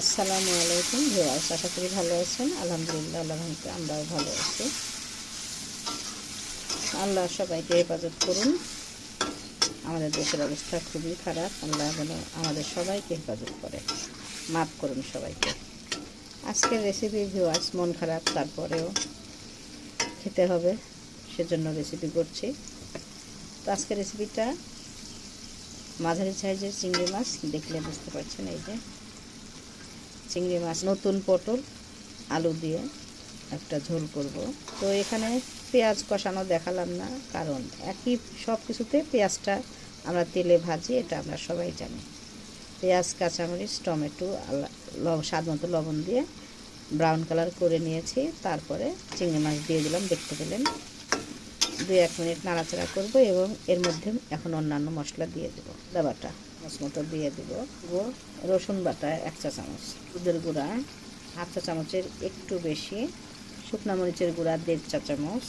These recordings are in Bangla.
আসসালামু আলাইকুম ভিউয়ার্স, আশা করি ভালো আছেন। আলহামদুলিল্লাহ, আল্লাহ আমরাও ভালো আছি। আল্লাহ সবাইকে হেফাজত করুন। আমাদের দেশের অবস্থা খুবই খারাপ। আল্লাহ যেন আমাদের সবাইকে হেফাজত করে। মাফ করুন সবাইকে। আজকের রেসিপি ভিউয়ার্স, মন খারাপ, তারপরেও খেতে হবে। সেজন্য রেসিপি করছি। তো আজকের রেসিপিটা মাঝারি সাইজের চিংড়ি মাছ। দেখলে বুঝতে পারছেন এই যে চিংড়ি মাছ, নতুন পটল, আলু দিয়ে একটা ঝোল করব। তো এখানে পেঁয়াজ কষানো দেখালাম না, কারণ একই সব কিছুতে পেঁয়াজটা আমরা তেলে ভাজি, এটা আমরা সবাই জানি। পেঁয়াজ, কাঁচামরিচ, টমেটো স্বাদ মতো লবণ দিয়ে ব্রাউন কালার করে নিয়েছি, তারপরে চিংড়ি মাছ দিয়ে দিলাম, দেখতে পেলেন। দুই, এক মিনিট নাড়াচাড়া করব এবং এর মধ্যে এখন অন্যান্য মশলা দিয়ে দেবো। দাবাটা মতো দিয়ে দেবো। দেবো রসুন বাটা এক চা চামচ। দুধের গুঁড়া, হাফ চা চামচের একটু বেশি। শুকনা মরিচের গুঁড়া, দেড় চা চামচ।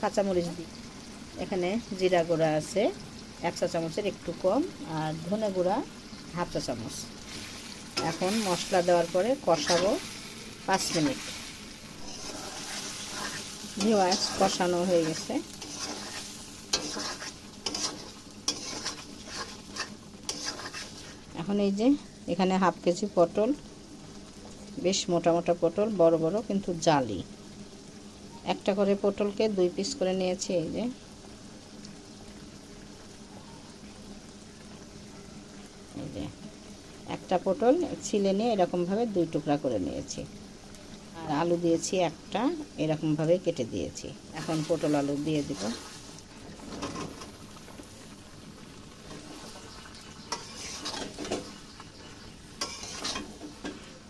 কাঁচামরিচ দিই এখানে জিরা গুঁড়া আছে, এক চা চামচের একটু কম। আর ধনে গুঁড়া, হাফ চা চামচ। এখন মশলা দেওয়ার পরে কষাবো পাঁচ মিনিট। ভিওয়াস কষানো হয়ে গেছে। এখন এই যে, এখানে হাফ কেজি পটল, বেশ মোটা মোটা পটল, বড় বড়, কিন্তু জালি। একটা করে পটলকে দুই পিস করে নিয়েছি এই যে। এই যে, একটা পটল ছিলে নিয়ে এরকমভাবে দুই টুকরা করে নিয়েছি। আলু দিয়েছি একটা, এরকমভাবে কেটে দিয়েছি। এখন পটল আলু দিয়ে দিব।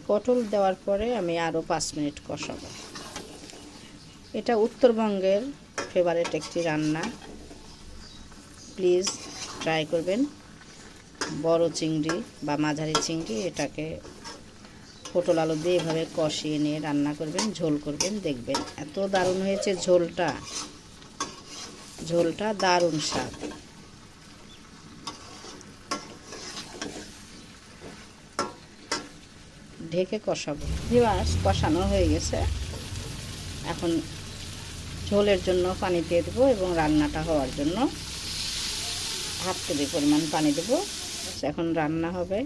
পটল দেওয়ার পরে আমি আরও পাঁচ মিনিট কষাবো। এটা উত্তরবঙ্গের ফেভারেট একটি রান্না। প্লিজ ট্রাই করবেন। বড় চিংড়ি বা মাঝারি চিংড়ি, এটাকে পটল আলু দিয়ে এভাবে কষিয়ে নিয়ে রান্না করবেন, ঝোল করবেন, দেখবেন। এত দারুণ হয়েছে ঝোলটা। ঝোলটা দারুণ স্বাদ। ঢেকে কষাবো। ভিওয়ার্স কষানো হয়ে গেছে। এখন ঝোলের জন্য পানি দিয়ে দেবো এবং রান্নাটা হওয়ার জন্য হাফ কেজি পরিমাণ পানি দেবো। এখন রান্না হবে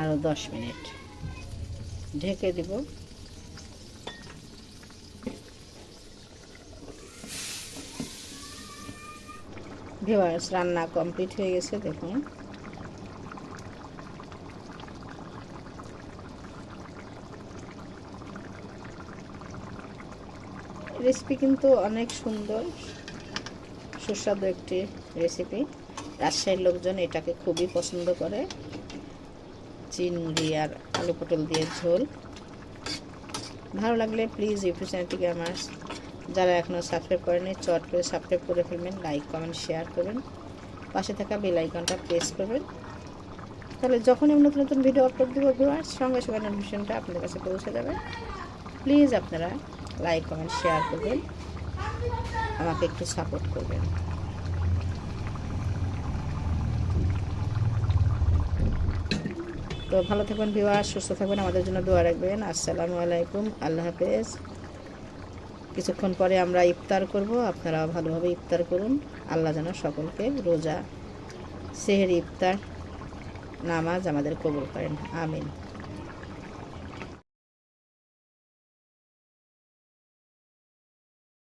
আরও দশ মিনিট। ঢেকে দিব। ভিওয়ার্স রান্না কমপ্লিট হয়ে গেছে, দেখুন। রেসিপি কিন্তু অনেক সুন্দর, সুস্বাদু একটি রেসিপি। রাজশাহীর লোকজন এটাকে খুবই পছন্দ করে। চিংড়ি আর আলু পটল দিয়ে ঝোল। ভালো লাগলে প্লিজ ইউটিউব চ্যানেলটিকে আমার, যারা এখনও সাবস্ক্রাইব করেনি চট করে সাবস্ক্রাইব করে ফেলবেন লাইক কমেন্ট শেয়ার করবেন। পাশে থাকা বেল আইকনটা প্রেস করবেন। তাহলে যখন আমি নতুন নতুন ভিডিও আপলোড দেবো ভিউয়ার্স, সঙ্গে সঙ্গে নোটিফিকেশনটা আপনাদের কাছে পৌঁছে যাবে। প্লিজ আপনারা লাইক কমেন্ট শেয়ার করবেন। আমাকে একটু সাপোর্ট করবেন। তো ভালো থাকবেন বিবাহ সুস্থ থাকবেন, আমাদের জন্য দোয়া রাখবেন। আসসালামু আলাইকুম, আল্লাহ হাফেজ। কিছুক্ষণ পরে আমরা ইফতার করব, আপনারা ভালোভাবে ইফতার করুন। আল্লাহ যেন সকলকে রোজা, সেহের ইফতার, নামাজ আমাদের কবুল করেন। আমিন।